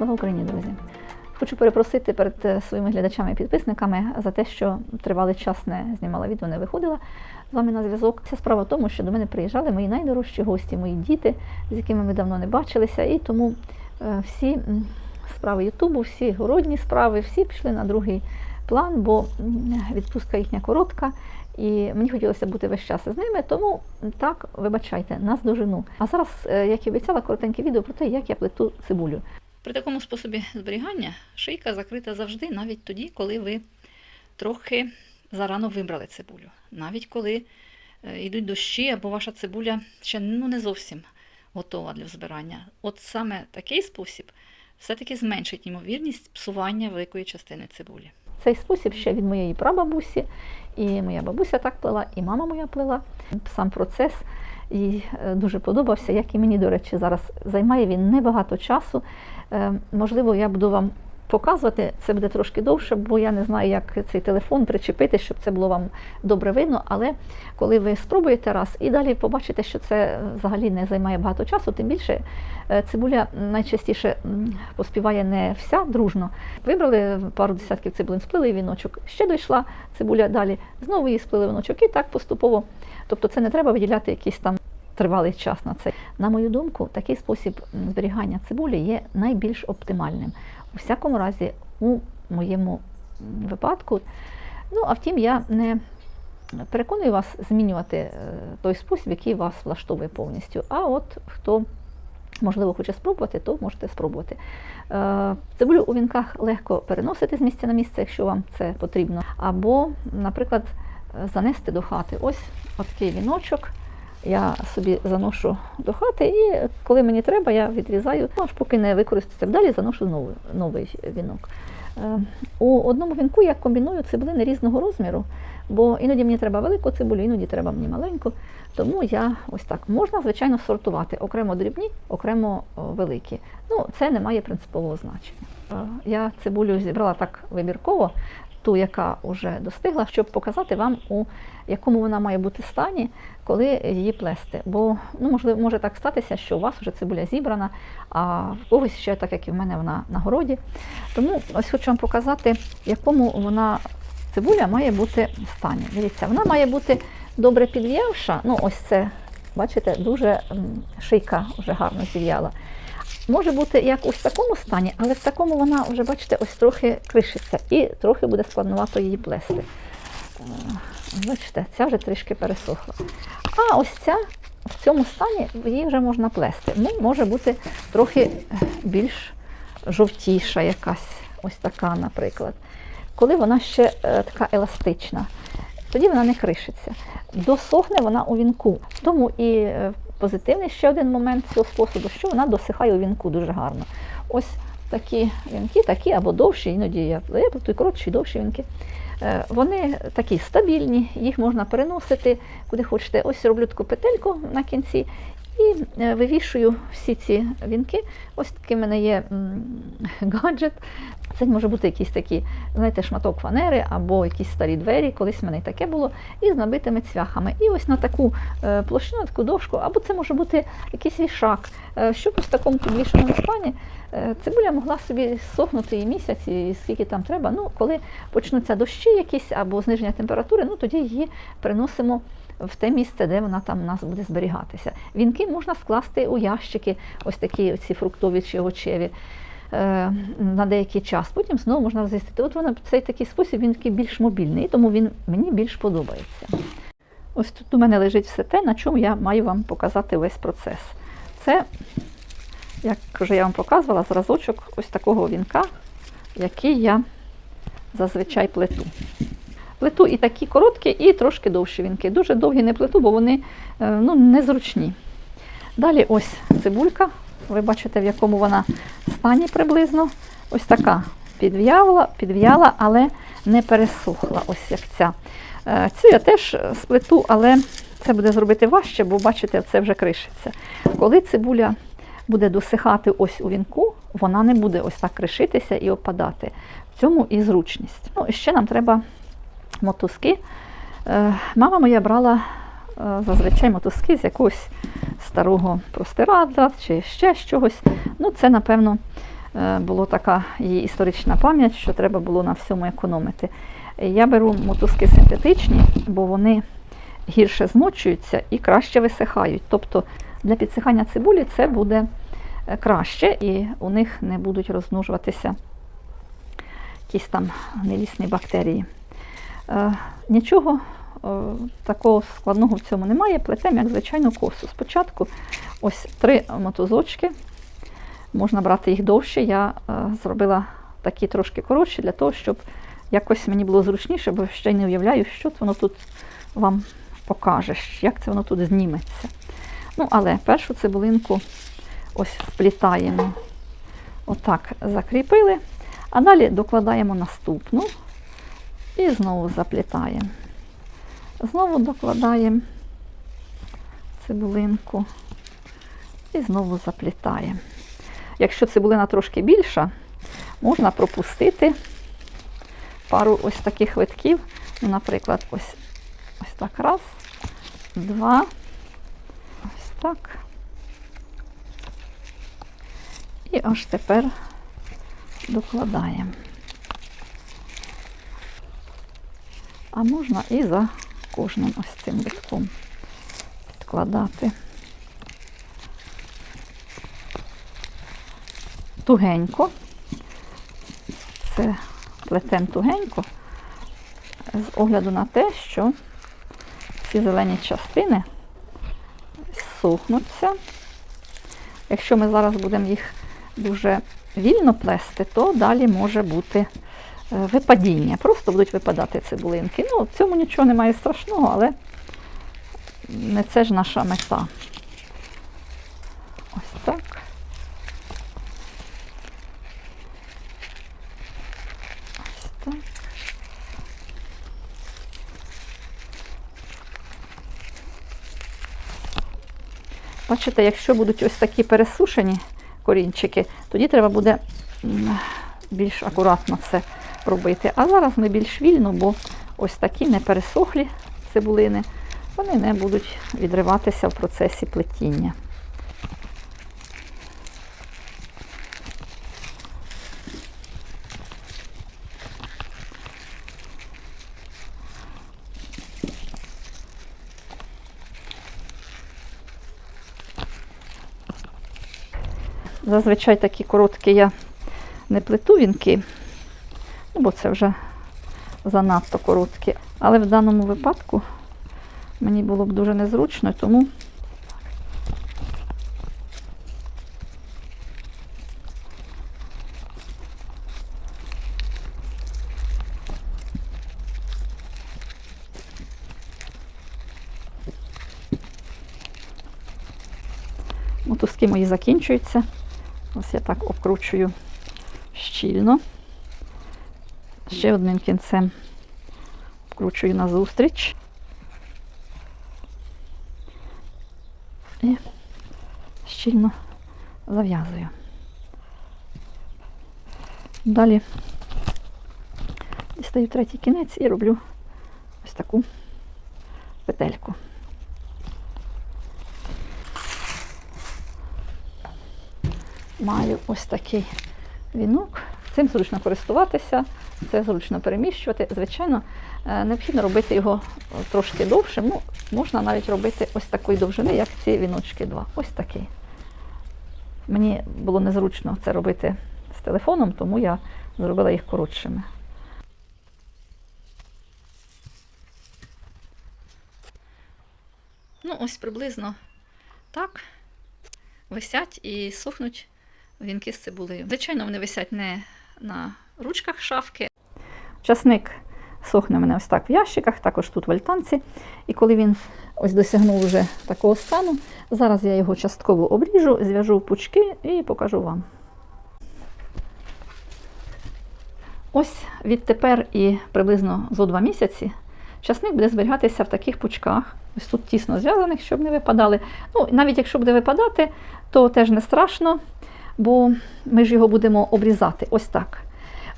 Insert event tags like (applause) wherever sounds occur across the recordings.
Слава Україні, друзі! Хочу перепросити перед е, своїми глядачами і підписниками за те, що тривалий час не знімала відео, не виходила з вами на зв'язок. Ця справа в тому, що до мене приїжджали мої найдорожчі гості, мої діти, з якими ми давно не бачилися, і тому е, всі справи Ютубу, всі городні справи, всі пішли на другий план, бо відпустка їхня коротка. І мені хотілося бути весь час з ними, тому так, вибачайте, нас дожину. А зараз, е, як і обіцяла, коротеньке відео про те, як я плету цибулю. При такому способі зберігання шийка закрита завжди, навіть тоді, коли ви трохи зарано вибрали цибулю. Навіть коли е, йдуть дощі або ваша цибуля ще ну, не зовсім готова для збирання. От саме такий спосіб все-таки зменшить ймовірність псування великої частини цибулі. Цей спосіб ще від моєї прабабусі, і моя бабуся так плела, і мама моя плела. Сам процес їй е, дуже подобався, як і мені, до речі, зараз займає він небагато часу. Е, Можливо, я буду вам показувати, це буде трошки довше, бо я не знаю, як цей телефон причепити, щоб це було вам добре видно. Але коли ви спробуєте раз і далі побачите, що це е, взагалі не займає багато часу, тим більше цибуля найчастіше поспіває не вся дружно. Вибрали пару десятків цибулин, сплили віночок, ще дійшла цибуля далі, знову її сплили віночок і так поступово. Тобто це не треба виділяти якийсь там тривалий час на це. На мою думку, такий спосіб зберігання цибулі є найбільш оптимальним. У всякому разі, у моєму випадку. Ну, а втім, я не переконую вас змінювати е, той спосіб, який вас влаштовує повністю. А от хто, можливо, хоче спробувати, то можете спробувати. Е, Цибулю у вінках легко переносити з місця на місце, якщо вам це потрібно. Або, наприклад, е, занести до хати. Ось такий віночок. Я собі заношу до хати, і коли мені треба, я відрізаю, аж поки не використається далі, заношу новий, новий вінок. Е, У одному вінку я комбіную цибулини різного розміру, бо іноді мені треба велику цибулю, іноді треба мені маленьку. Тому я ось так можна, звичайно, сортувати окремо дрібні, окремо великі. Ну, це не має принципового значення. Е, Я цибулю зібрала так вибірково, ту, яка вже достигла, щоб показати вам, у якому вона має бути стані, коли її плести. Бо ну, можливо, може так статися, що у вас вже цибуля зібрана, а в когось ще, так як і в мене, вона на городі. Тому ось хочу вам показати, в якому вона цибуля має бути стані. Дивіться, вона має бути добре підв'явша. Ну, ось це, бачите, дуже шийка вже гарно зів'яла. Може бути як ось в такому стані, але в такому вона вже, бачите, ось трохи кришиться і трохи буде складновато її плести. Е, Бачите, ця вже трішки пересохла. А ось ця в цьому стані її вже можна плести. Ну, може бути трохи більш жовтіша якась, ось така, наприклад. Коли вона ще е, така еластична, тоді вона не кришиться. Досохне вона у вінку. Тому і е, позитивний ще один момент цього способу, що вона досихає у вінку дуже гарно. Ось такі вінки, такі або довші, іноді я плету коротші, довші вінки. Е, Вони такі стабільні, їх можна переносити куди хочете. Ось роблю таку петельку на кінці і е, вивішую всі ці вінки. Ось такий в мене є (laughs) гаджет. Це може бути якийсь такий, знаєте, шматок фанери або якісь старі двері, колись в мене таке було, і з набитими цвяхами. І ось на таку е, площину, таку дошку, або це може бути якийсь вішак, е, щоб ось в такому підвішеному стані е, цибуля могла собі сохнути і місяць, і скільки там треба. Ну, коли почнуться дощі якісь або зниження температури, ну тоді її приносимо в те місце, де вона там у нас буде зберігатися. Вінки можна скласти у ящики, ось такі ці фруктові чи овочеві. Е, На деякий час, потім знову можна розмістити. От вона цей такий спосіб він такий більш мобільний, тому він мені більш подобається. Ось тут у мене лежить все те, на чому я маю вам показати весь процес. Це, як вже я вам показувала, зразочок ось такого вінка, який я зазвичай плету. Плету і такі короткі, і трошки довші вінки. Дуже довгі не плету, бо вони е, ну, незручні. Далі ось цибулька. Ви бачите, в якому вона стані приблизно. Ось така підв'яла, підв'яла, але не пересохла, ось як ця. Е, Цю я теж сплету, але це буде зробити важче, бо бачите, це вже кришиться. Коли цибуля буде досихати ось у вінку, вона не буде ось так кришитися і опадати. В цьому і зручність. Ну, і ще нам треба мотузки. Е, Мама моя брала зазвичай мотузки з якогось старого простирадла чи ще чогось. Ну, це, напевно, е, була така її історична пам'ять, що треба було на всьому економити. Я беру мотузки синтетичні, бо вони гірше змочуються і краще висихають. Тобто для підсихання цибулі це буде е, краще, і у них не будуть розмножуватися якісь там гнилісні бактерії. Е, Нічого е, такого складного в цьому немає. Плетемо, як звичайну косу. Спочатку ось три мотузочки. Можна брати їх довше. Я е, зробила такі трошки коротші для того, щоб якось мені було зручніше, бо ще й не уявляю, що воно тут вам покаже, як це воно тут зніметься. Ну, але першу цибулинку ось вплітаємо. Отак закріпили. А далі докладаємо наступну і знову заплітаємо. Знову докладаємо цибулинку і знову заплітаємо. Якщо цибулина трошки більша, можна пропустити пару ось таких витків. Ну, наприклад, ось, ось так раз, два, ось так. І аж тепер докладаємо. А можна і за кожним ось цим витком підкладати. Тугенько. Це плетем тугенько, з огляду на те, що ці зелені частини сухнуться. Якщо ми зараз будемо їх дуже вільно плести, то далі може бути випадіння. Просто будуть випадати цибулинки. Ну, в цьому нічого немає страшного, але не це ж наша мета. Ось так. Ось так. Бачите, якщо будуть ось такі пересушені корінчики, тоді треба буде більш акуратно це робити. А зараз ми більш вільно, бо ось такі не пересохлі цибулини, вони не будуть відриватися в процесі плетіння. Зазвичай такі короткі я не плету вінки, бо це вже занадто короткі. Але в даному випадку мені було б дуже незручно, тому мотузки мої закінчуються. Ось я так обкручую щільно. Ще одним кінцем вкручую назустріч. І щільно зав'язую. Далі дістаю третій кінець і роблю ось таку петельку. Маю ось такий вінок. Цим зручно користуватися, це зручно переміщувати. Звичайно, е, необхідно робити його е, трошки довшим. Ну, можна навіть робити ось такої довжини, як ці віночки два. Ось такий. Мені було незручно це робити з телефоном, тому я зробила їх коротшими. Ну, ось приблизно так висять і сохнуть вінки з цибулею. Звичайно, вони висять не на ручках шафки. Часник сохне у мене ось так в ящиках, також тут в альтанці. І коли він ось досягнув вже такого стану, зараз я його частково обріжу, зв'яжу в пучки і покажу вам. Ось відтепер і приблизно зо два місяці часник буде зберігатися в таких пучках. Ось тут тісно зв'язаних, щоб не випадали. Ну, навіть якщо буде випадати, то теж не страшно, бо ми ж його будемо обрізати ось так.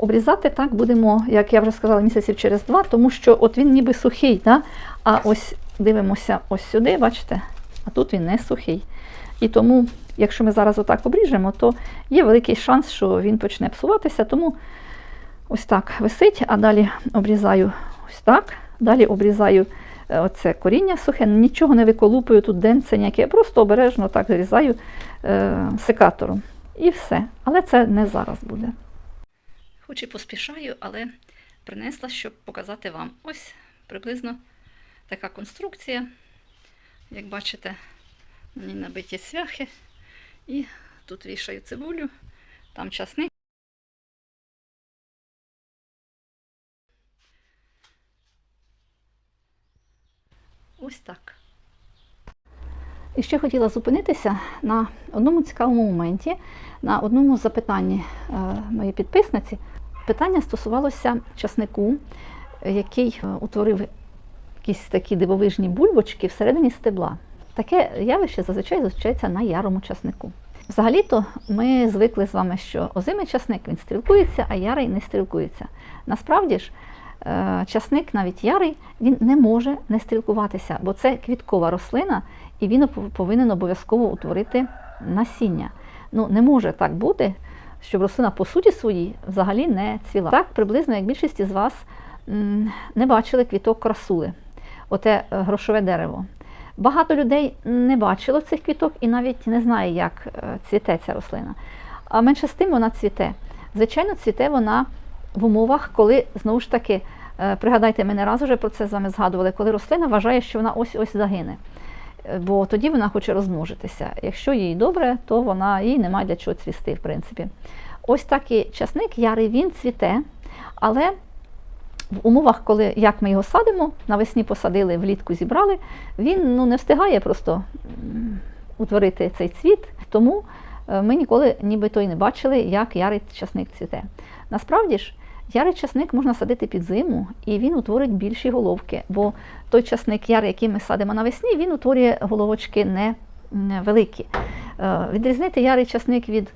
Обрізати так будемо, як я вже сказала, місяців через два, тому що от він ніби сухий, да? а ось дивимося ось сюди, бачите, а тут він не сухий. І тому, якщо ми зараз отак обріжемо, то є великий шанс, що він почне псуватися. Тому ось так висить, а далі обрізаю ось так. Далі обрізаю е, оце коріння сухе, нічого не виколупую тут денце ніяке, я просто обережно так зрізаю е, секатором. І все. Але це не зараз буде. Хоч і поспішаю, але принесла, щоб показати вам. Ось приблизно така конструкція. Як бачите, на ній набиті цвяхи. І тут вішаю цибулю, там часник. Ось так. І ще хотіла зупинитися на одному цікавому моменті, на одному запитанні е, моєї підписниці. Питання стосувалося часнику, який е, утворив якісь такі дивовижні бульбочки всередині стебла. Таке явище зазвичай зустрічається на ярому часнику. Взагалі-то ми звикли з вами, що озимий часник він стрілкується, а ярий не стрілкується. Насправді ж, е, часник, навіть ярий, він не може не стрілкуватися, бо це квіткова рослина, і він повинен обов'язково утворити насіння. Ну, не може так бути, щоб рослина по суті своїй взагалі не цвіла. Так, приблизно, як більшість із вас не бачили квіток красули, оте е, грошове дерево. Багато людей не бачило цих квіток і навіть не знає, як е, цвіте ця рослина. А менше з тим вона цвіте. Звичайно, цвіте вона в умовах, коли знову ж таки, е, пригадайте, ми не раз вже про це з вами згадували, коли рослина вважає, що вона ось-ось загине. Бо тоді вона хоче розмножитися. Якщо їй добре, то вона їй немає для чого цвісти, в принципі. Ось так і часник ярий він цвіте, але в умовах, коли як ми його садимо, навесні посадили, влітку зібрали, він ну, не встигає просто утворити цей цвіт. Тому е, ми ніколи нібито й не бачили, як ярий часник цвіте. Насправді ж, ярий часник можна садити під зиму, і він утворить більші головки, бо той часник яр, який ми садимо навесні, він утворює головочки не великі. Е, Відрізнити ярий часник від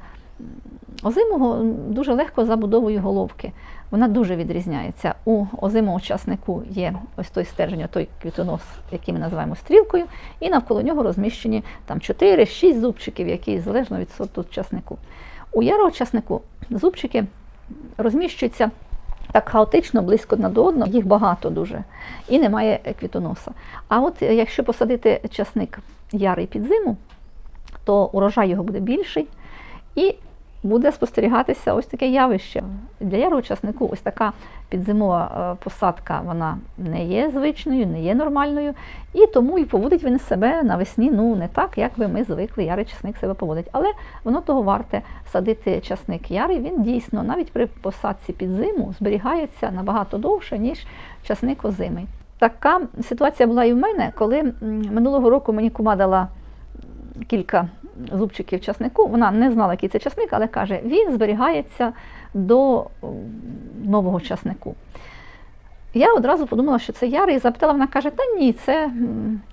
озимого дуже легко забудовою головки. Вона дуже відрізняється. У озимого часнику є ось той стержень, той квітонос, який ми називаємо стрілкою, і навколо нього розміщені там 4-6 зубчиків, які залежно від сорту часнику. У ярого часнику зубчики розміщуються так хаотично, близько одна до одного, їх багато дуже, і немає квітоноса. А от е, якщо посадити часник ярий під зиму, то урожай його буде більший і буде спостерігатися ось таке явище. Для ярого часнику ось така підзимова е, посадка вона не є звичною, не є нормальною, і тому і поводить він себе навесні ну не так, як би ми звикли, ярий часник себе поводить. Але воно того варте садити часник ярий, він дійсно навіть при посадці під зиму зберігається набагато довше, ніж часник озимий. Така ситуація була і в мене, коли минулого року мені кума дала кілька зубчиків часнику. Вона не знала, який це часник, але каже, він зберігається до нового часнику. Я одразу подумала, що це ярий, і запитала, вона каже, та ні, це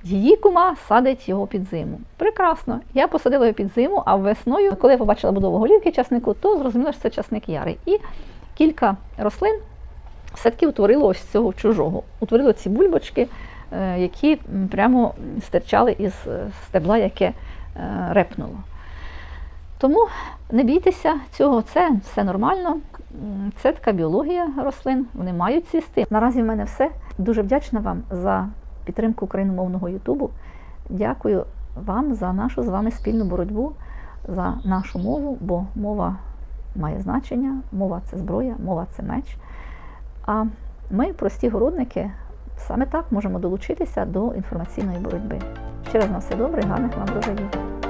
її кума садить його під зиму. Прекрасно. Я посадила його під зиму, а весною, коли я побачила будову голівки часнику, то зрозуміла, що це часник ярий. І кілька рослин все-таки утворило ось цього чужого. Утворило ці бульбочки, е, які прямо стирчали із е, стебла, яке репнуло. Тому не бійтеся цього, це все нормально. Це така біологія рослин, вони мають цвісти. Наразі в мене все. Дуже вдячна вам за підтримку україномовного Ютубу. Дякую вам за нашу з вами спільну боротьбу за нашу мову, бо мова має значення, мова це зброя, мова це меч. А ми, прості городники, саме так можемо долучитися до інформаційної боротьби. Ще раз на все добре, гарних вам врожаїв!